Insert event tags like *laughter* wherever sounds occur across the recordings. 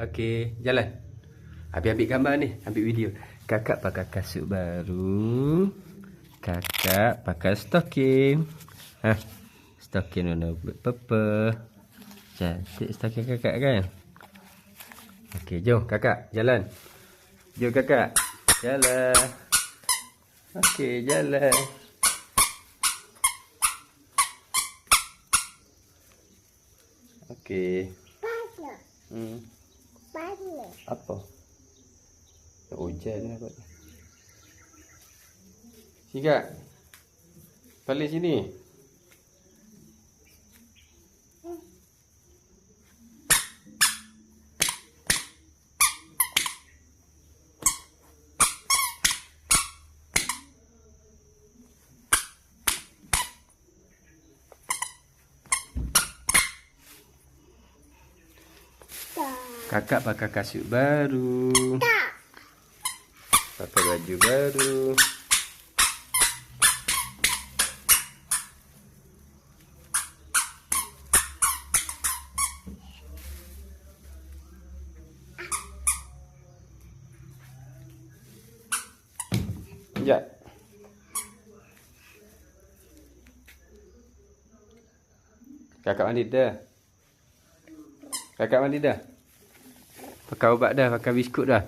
Okey, jalan. Habis ambil gambar ni, ambil video. Kakak pakai kasut baru. Kakak pakai stocking. Ha. Stocking warna purple. Cantik stocking kakak kan? Okey, jom kakak jalan. Jom kakak. Jalan. Okey, jalan. Okey. Hmm. Pada. Apa? Tak hujan lah kot. Sini kak. Balik sini. Tak. Kakak pakai kasut baru. Tak. Pakai baju baru. Sekejap. Kakak mandi dah. Kakak mandi dah. Pakai ubat dah, pakai biskut dah.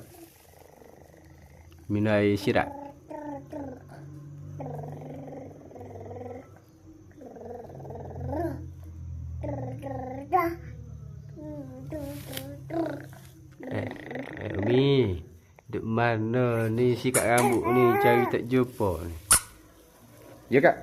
Minum air sirap. Eh, eh Umi. Duk mana ni sikat rambut ni cari tak jumpa ni. Ya kak?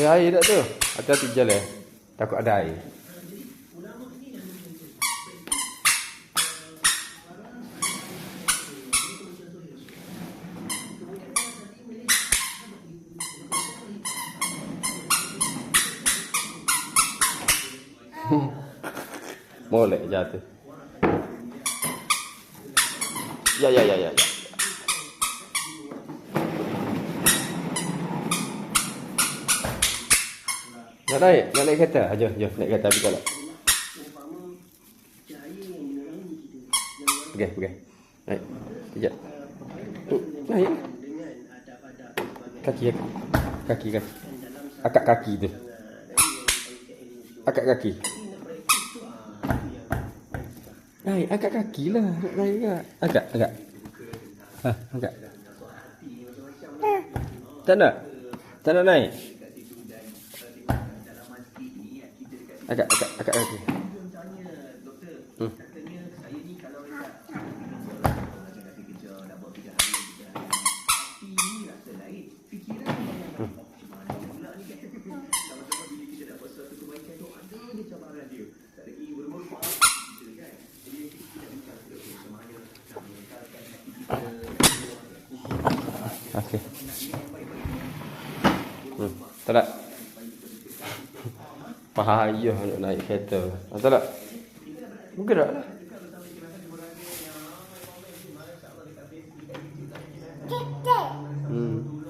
Ada air tak tu? Hati-hati jalan. Takut ada air. *laughs* Molek jatuh. Ya ya ya ya. ya. Nak naik, nak naik kereta. Ah, Jom, jom naik kereta pergi kalau. Pergi, pergi. Naik. Sekejap. Naik. Kaki, kaki. Kaki, kaki. Akak kaki tu. Akak kaki. Naik, angkat kaki lah. Naik ke? Angkat, angkat. Ha, angkat. Tak nak? Tak nak naik? Angkat, angkat, angkat kaki. Hmm. Okey. Hmm, tak tak? Bahaya nak naik kereta. Ah, tak tak? Bergerak lah. Titik. Hmm.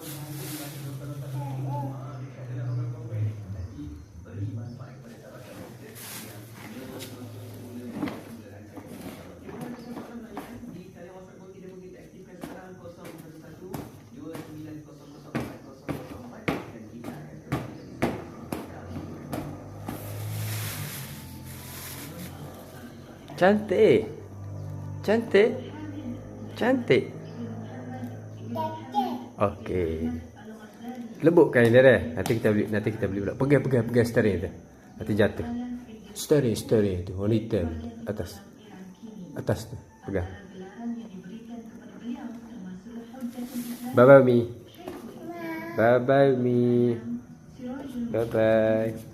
Cantik. Cantik. Cantik. Okey. Lebukkan dia dah. Nanti kita beli nanti kita beli pula. Pegang pegang pegang steering tu. Nanti jatuh. Steering steering tu wanita atas. Atas tu. Pegang. Bye bye Mi. Bye bye Mi. Bye bye.